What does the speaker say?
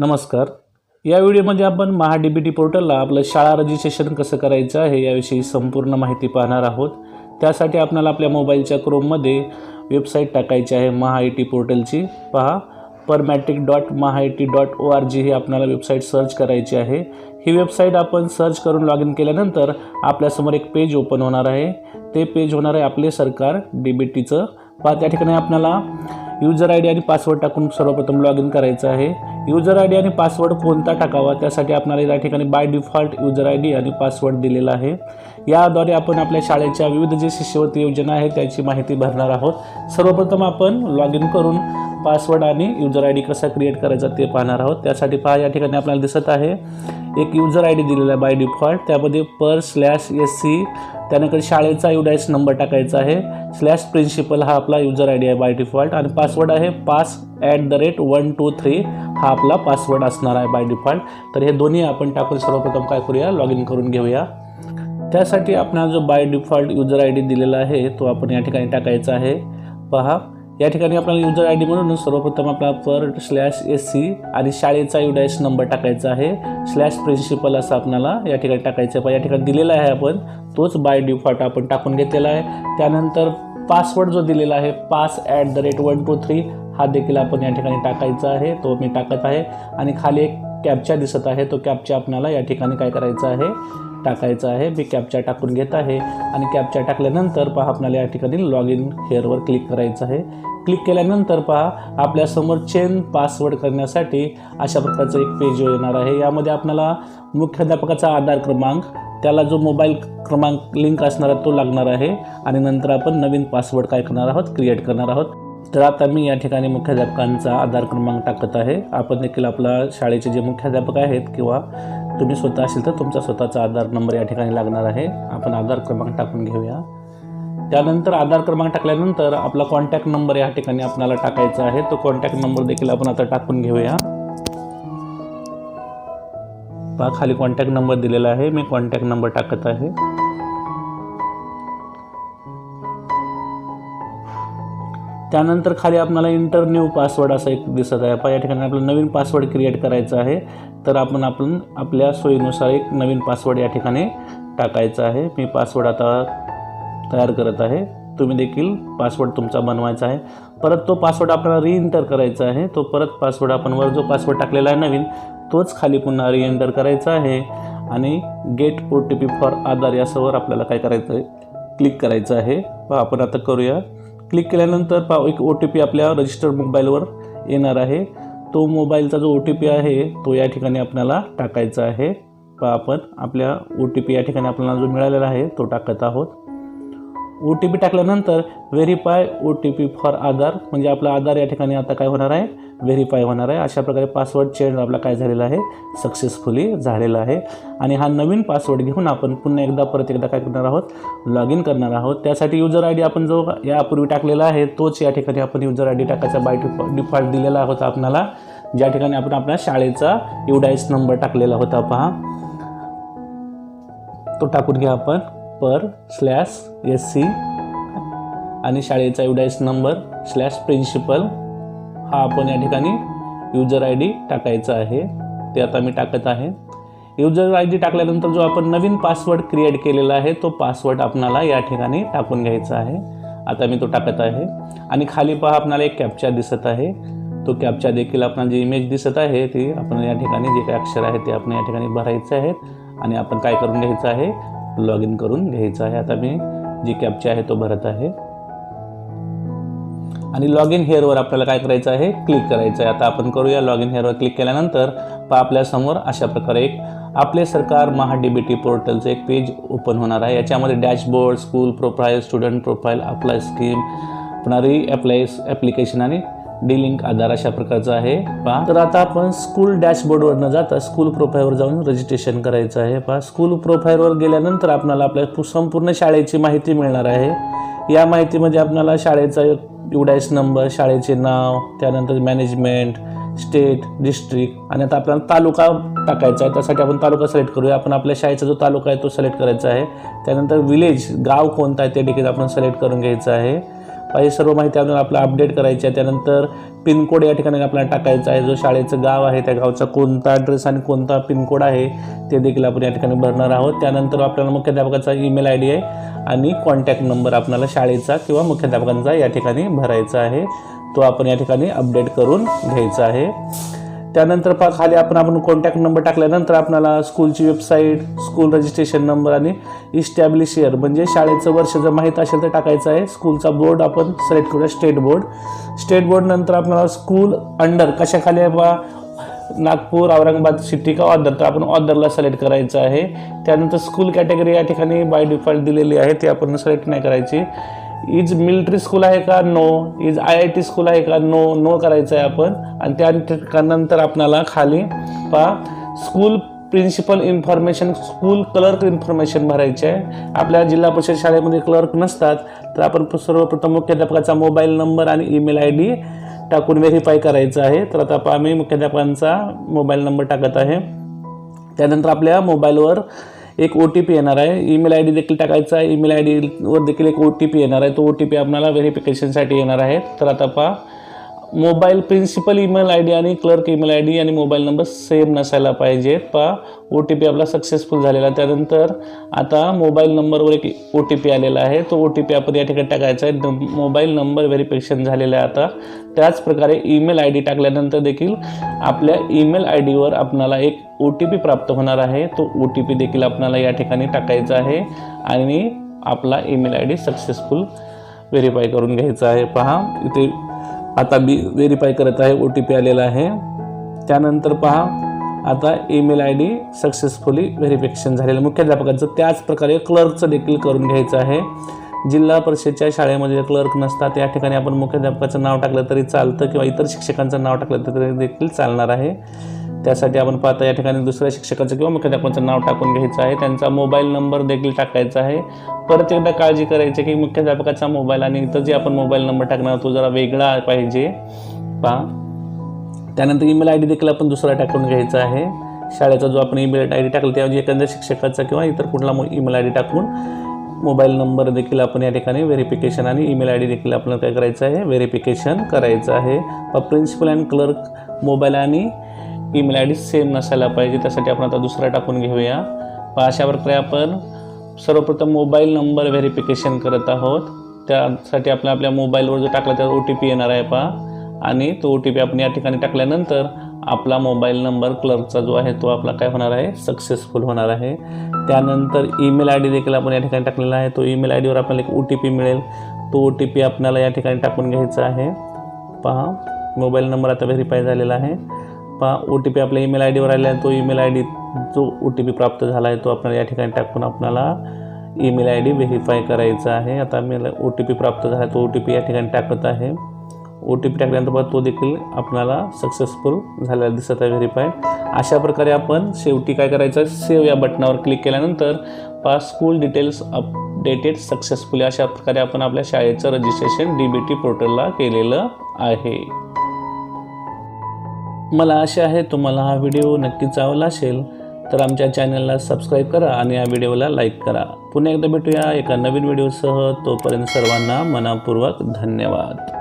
नमस्कार. या व्हिडिओमध्ये आपण महा डी बी टी पोर्टलला आपलं शाळा रजिस्ट्रेशन कसं करायचं आहे याविषयी संपूर्ण माहिती पाहणार आहोत. त्यासाठी आपल्याला आपल्या मोबाईलच्या क्रोममध्ये वेबसाईट टाकायची आहे महा आय टी पोर्टलची. पहा pre matric dot Maha I T dot O R G ही आपल्याला वेबसाईट सर्च करायची आहे. ही वेबसाईट आपण सर्च करून लॉग इन केल्यानंतर आपल्यासमोर एक पेज ओपन होणार आहे. ते पेज होणार आहे आपले सरकार डी बी टीचं पहा त्या ठिकाणी आपल्याला युजर आय डी आणि पासवर्ड टाकून सर्वप्रथम लॉग इन करायचं आहे. युजर आय डी आणि पासवर्ड कोणता टाकावा? त्यासाठी आपल्याला या ठिकाणी by default user I D आणि पासवर्ड दिलेला आहे. याद्वारे आपण आपल्या शाळेच्या विविध जे शिष्यवृत्ती योजना आहे त्याची माहिती भरणार आहोत. सर्वप्रथम आपण लॉग इन करून पासवर्ड आणि युजर आय डी कसा क्रिएट करायचा ते पाहणार आहोत. त्यासाठी पहा या ठिकाणी आपल्याला दिसत आहे. एक युजर आय डी दिलेला आहे बाय डिफॉल्ट त्यामध्ये पर स्लॅश एस सी त्यानंतर शाळेचा युडायस नंबर टाकायचा आहे. स्लॅश प्रिन्सिपल हा आपला युजर आय डी आहे बाय डिफॉल्ट आणि पासवर्ड आहे pass at the rate one two three हा आपला पासवर्ड असणार आहे बाय डिफॉल्ट तर हे दोन्ही आपण टाकून सर्वप्रथम काय करूया? लॉग इन करून घेऊया. त्यासाठी आपला जो by default user I D दिलेला आहे तो आपण या ठिकाणी टाकायचा आहे. पहा. या ठिकाणी आपल्याला युजर आय डी म्हणून सर्वप्रथम आपला पर स्लॅश एस सी आणि शाळेचा युडायस नंबर टाकायचा आहे. स्लॅश प्रिन्सिपल असं आपल्याला या ठिकाणी टाकायचं आहे. या ठिकाणी दिलेला आहे आपण. तोच बाय डिफॉल्ट आपण टाकून घेतलेला आहे. त्यानंतर पासवर्ड जो दिलेला आहे pass at the rate one two three हा देखील आपण या ठिकाणी टाकायचा आहे. तो मी टाकत आहे. आणि खाली एक कॅपचा दिसत आहे. तो कॅपचा आपल्याला या ठिकाणी काय करायचं आहे? टाकायचं आहे. मी कॅपचा टाकून घेत आहे. आणि कॅपचा टाकल्यानंतर पहा आपल्याला या ठिकाणी लॉग इन हेअरवर क्लिक करायचं आहे. क्लिक केल्यानंतर पहा आपल्यासमोर चेन पासवर्ड करण्यासाठी अशा प्रकारचं एक पेज येणार आहे. यामध्ये आपल्याला मुख्याध्यापकाचा आधार क्रमांक त्याला जो मोबाईल क्रमांक लिंक असणार आहे तो लागणार आहे. आणि नंतर आपण नवीन पासवर्ड काय करणार आहोत? क्रिएट करणार आहोत. तर आता मी या ठिकाणी मुख्याध्यापकांचा आधार क्रमांक टाकत आहे. आपण देखील आपला शाळेचे जे मुख्याध्यापक आहेत किंवा तुम्ही स्वतः असेल तर तुमचा स्वतःचा आधार नंबर या ठिकाणी लागणार आहे. आपण आधार क्रमांक टाकून घेऊया. त्यानंतर आधार क्रमांक टाकल्यानंतर आपला कॉन्टॅक्ट नंबर या ठिकाणी आपल्याला टाकायचा आहे. तो कॉन्टॅक्ट नंबर देखील आपण आता टाकून घेऊया. पहा खाली कॉन्टॅक्ट नंबर दिलेला आहे. मी कॉन्टॅक्ट नंबर टाकत आहे. त्यानंतर खाली आपल्याला इंटर न्यू पासवर्ड असा एक दिसत आहे. पहा या ठिकाणी आपलं नवीन पासवर्ड क्रिएट करायचा आहे. तर आपण आपण आपल्या सोयीनुसार एक नवीन पासवर्ड या ठिकाणी टाकायचा आहे. मी पासवर्ड आता तयार करत आहे. तुम्ही देखील पासवर्ड तुमचा बनवायचा आहे. परत तो पासवर्ड आपल्याला रिएंटर करायचा आहे. तो परत पासवर्ड आपण वर जो पासवर्ड टाकलेला आहे नवीन तोच खाली पुन्हा रिएंटर करायचा आहे. आणि get O T P for Aadhaar यासवर आपल्याला काय करायचं आहे क्लिक करायचं आहे. पहा आपण आता करूया. क्लिक केल्यानंतर पा एक ओ टी पी आपल्या रजिस्टर्ड मोबाईलवर येणार आहे. तो मोबाईलचा जो ओ टी पी आहे तो या ठिकाणी आपल्याला टाकायचा आहे. पहा आपण आपल्या ओ टी पी या ठिकाणी आपल्याला जो मिळालेला आहे तो टाकत आहोत. ओ टी पी टाकल्यानंतर verify O T P for Aadhaar म्हणजे आपला आधार या ठिकाणी आता काय होणार आहे? व्हेरीफाय होणार आहे. अशा प्रकारे पासवर्ड चेंज आपला काय झालेला आहे? सक्सेसफुली झालेला आहे. आणि हा नवीन पासवर्ड घेऊन आपण पुन्हा एकदा परत एकदा काय करणार आहोत? लॉग इन करणार आहोत. त्यासाठी युजर आय डी आपण जो यापूर्वी टाकलेला आहे तोच या ठिकाणी आपण युजर आय डी टाकायचा बाय डिफॉल्ट दिलेला होता आपणाला. ज्या ठिकाणी आपण आपल्या शाळेचा युडाईस नंबर टाकलेला होता पहा. तो टाकून घ्या आपण. पर स्लॅश एस सी आणि शाळेचा एवढाच नंबर स्लॅश प्रिन्सिपल हा आपण या ठिकाणी युजर आय डी टाकायचा आहे. ते आता मी टाकत आहे. युजर आय डी टाकल्यानंतर जो आपण नवीन पासवर्ड क्रिएट केलेला आहे तो पासवर्ड आपणाला या ठिकाणी टाकून घ्यायचा आहे. आता मी तो टाकत आहे. आणि खाली पहा आपणाला एक कॅप्चा दिसत आहे. तो कॅप्चा देखील आपण जी इमेज दिसत आहे ती आपण या ठिकाणी जे काही अक्षर आहे ते आपण या ठिकाणी भरायचे आहेत. आणि आपण काय करून घ्यायचं आहे? लॉग इन करून घ्यायचं आहे. आता मी जी कॅपचा आहे तो भरत आहे. आणि लॉग इन हेअरवर आपल्याला काय करायचं आहे? क्लिक करायचं आहे. आता आपण करूया लॉग इन हेअरवर क्लिक केल्यानंतर पहा आपल्यासमोर अशा प्रकारे एक आपले सरकार महा पोर्टलचं एक पेज ओपन होणार आहे. याच्यामध्ये dashboard school profile student profile apply scheme पुन्हा री अप्लाय ॲप्लिकेशन आणि डी लिंक आधार अशा प्रकारचा आहे. पहा. तर आता आपण स्कूल डॅशबोर्डवर न जाता. स्कूल प्रोफाईलवर जाऊन रजिस्ट्रेशन करायचं आहे. पहा. स्कूल प्रोफाईलवर गेल्यानंतर आपल्याला आपल्या संपूर्ण शाळेची माहिती मिळणार आहे. या माहितीमध्ये आपल्याला शाळेचा युडाईस नंबर शाळेचे नाव त्यानंतर मॅनेजमेंट स्टेट डिस्ट्रिक्ट आणि आता आपल्याला तालुका टाकायचा आहे. त्यासाठी आपण तालुका सिलेक्ट करूया. आपण आपल्या शाळेचा जो तालुका आहे तो सिलेक्ट करायचा आहे. त्यानंतर विलेज गाव कोणता आहे ते देखील आपण सिलेक्ट करून घ्यायचं आहे. ही सर्व माहिती आपल्याला आपला अपडेट करायची आहे. त्यानंतर पिनकोड या ठिकाणी आपल्याला टाकायचा आहे. जो शाळेचं गाव आहे त्या गावचा कोणता ॲड्रेस आणि कोणता पिनकोड आहे ते देखील आपण या ठिकाणी भरणार आहोत. त्यानंतर आपल्याला मुख्याध्यापकाचा ईमेल आय डी आहे आणि कॉन्टॅक्ट नंबर आपल्याला शाळेचा किंवा मुख्याध्यापकांचा या ठिकाणी भरायचा आहे. तो आपण या ठिकाणी अपडेट करून घ्यायचा आहे. त्यानंतर पहा खाली आपण आपण कॉन्टॅक्ट नंबर टाकल्यानंतर आपल्याला स्कूलची वेबसाईट स्कूल रजिस्ट्रेशन नंबर आणि इस्टॅब्लिश इयर म्हणजे शाळेचं वर्ष जर माहीत असेल तर टाकायचं आहे. स्कूलचा बोर्ड आपण सिलेक्ट करूया स्टेट बोर्ड स्टेट बोर्ड नंतर आपणाला स्कूल अंडर कशाखाली आहे बा नागपूर औरंगाबाद सिटी का ऑदर तर आपण ऑदरला सिलेक्ट करायचं आहे. त्यानंतर स्कूल कॅटेगरी या ठिकाणी बाय डिफॉल्ट दिलेली आहे ती आपण सिलेक्ट नाही करायची. इज मिलिटरी स्कूल आहे का? No is I I T school आहे का? नो नो करायचं आहे आपण. आणि त्या ठिकाणानंतर आपणाला खाली पा school principal information school clerk information भरायचे आहे आपल्या जिल्हा परिषद शाळेमध्ये क्लर्क नसतात. तर आपण सर्वप्रथम मुख्याध्यापकाचा मोबाईल नंबर आणि ईमेल आय डी टाकून व्हेरीफाय करायचं आहे. तर आता पहा मी मुख्याध्यापकांचा मोबाईल नंबर टाकत आहे. त्यानंतर आपल्या मोबाईलवर एक ओ टी पी येणार आहे. ईमेल आय डी देखील टाकायचा आहे. ईमेल आय डीवर देखील एक ओ टी पी येणार आहे. तो ओ टी पी आपल्याला व्हेरिफिकेशनसाठी येणार आहे. तर आता पहा. Mobile principal email I D आणि क्लर्क ईमेल आय डी आणि मोबाईल नंबर सेम नसायला पाहिजेत पहा ओ टी पी आपला सक्सेसफुल झालेला. त्यानंतर आता मोबाईल नंबरवर एक ओ टी पी आलेला आहे. तो ओ टी पी आपण या ठिकाणी टाकायचा आहे. नं- मोबाईल नंबर व्हेरिफिकेशन झालेला आहे आता. त्याच प्रकारे ईमेल आय डी टाकल्यानंतर देखील आपल्या ईमेल आय डीवर आपणाला एक ओ टी पी प्राप्त होणार आहे. तो ओ टी पी देखील आपणाला या ठिकाणी टाकायचा आहे. आणि आपला email I D successful verify करून घ्यायचा आहे. पहा इथे आता मी व्हेरीफाय करत आहे ओ टी पी आलेला आहे. त्यानंतर पहा आता email I D successfully verification झालेलं. मुख्याध्यापकाचं त्याच प्रकारे क्लर्कचं देखील करून घ्यायचं आहे. जिल्हा परिषदच्या शाळेमध्ये क्लर्क नसतात या ठिकाणी आपण मुख्याध्यापकाचं नाव टाकलं तरी चालतं किंवा इतर शिक्षकांचं नाव टाकलं तरी देखील चालणार आहे. त्यासाठी आपण पाहता या ठिकाणी दुसऱ्या शिक्षकाचं किंवा मुख्याध्यापकाचं नाव टाकून घ्यायचं आहे. त्यांचा मोबाईल नंबर देखील टाकायचा आहे. परत एकदा काळजी करायची की मुख्याध्यापकाचा मोबाईल आणि इथं जे आपण मोबाईल नंबर टाकणार तो जरा वेगळा पाहिजे. पहा. त्यानंतर ईमेल आय डी देखील आपण दुसरा टाकून घ्यायचा आहे. शाळेचा जो आपण ईमेल आय डी टाकला त्याऐवजी एखाद्या शिक्षकाचा किंवा इतर कुठला ईमेल आय डी टाकून मोबाईल नंबर देखील आपण या ठिकाणी व्हेरिफिकेशन आणि ईमेल आय डी देखील आपल्याला काय करायचं आहे? व्हेरिफिकेशन करायचं आहे. प्रिन्सिपल अँड क्लर्क मोबाईल आणि ईमेल आय डी सेम नसायला पाहिजे त्यासाठी आपण आता दुसरा टाकून घेऊया. पहा अशा प्रकारे आपण सर्वप्रथम मोबाईल नंबर व्हेरिफिकेशन करत आहोत. त्यासाठी आपल्या आपल्या मोबाईलवर जो टाकला त्यावर ओ टी पी येणार आहे पहा. आणि तो ओ टी पी आपण या ठिकाणी टाकल्यानंतर आपला मोबाईल नंबर क्लर्कचा जो आहे तो आपला काय होणार आहे? सक्सेसफुल होणार आहे. त्यानंतर ईमेल आय डी देखील आपण या ठिकाणी टाकलेला आहे. तो ईमेल आय डीवर आपल्याला एक ओ टी पी मिळेल. तो ओ टी पी आपल्याला या ठिकाणी टाकून घ्यायचा आहे. पहा मोबाईल नंबर आता व्हेरीफाय झालेला आहे. पहा ओ टी पी आपल्या ईमेल आय डीवर आलेला आहे. तो ईमेल आय डी जो ओ टी पी प्राप्त झाला आहे तो आपल्याला या ठिकाणी टाकून आपल्याला ईमेल आय डी व्हेरीफाय करायचा आहे. आता मी ओ टी पी प्राप्त झाला तो ओ टी पी या ठिकाणी टाकत आहे. ओ टी पी टाकल्यानंतर तो देखील आपल्याला सक्सेसफुल झालेला दिसत आहे व्हेरीफाय अशा प्रकारे आपण शेवटी काय करायचं सेव्ह या बटनावर क्लिक केल्यानंतर pass school details updated successfully अशा प्रकारे आपण आपल्या शाळेचं रजिस्ट्रेशन डी बी टी पोर्टलला केलेलं आहे. मला आशा आहे तुम्हाला हा व्हिडिओ नक्कीच आवडला असेल तर आमच्या चॅनलला सबस्क्राईब करा आणि या व्हिडिओला लाईक करा. पुन्हा एकदा भेटूया एका नवीन व्हिडिओसह. तोपर्यंत सर्वांना मनापूर्वक धन्यवाद.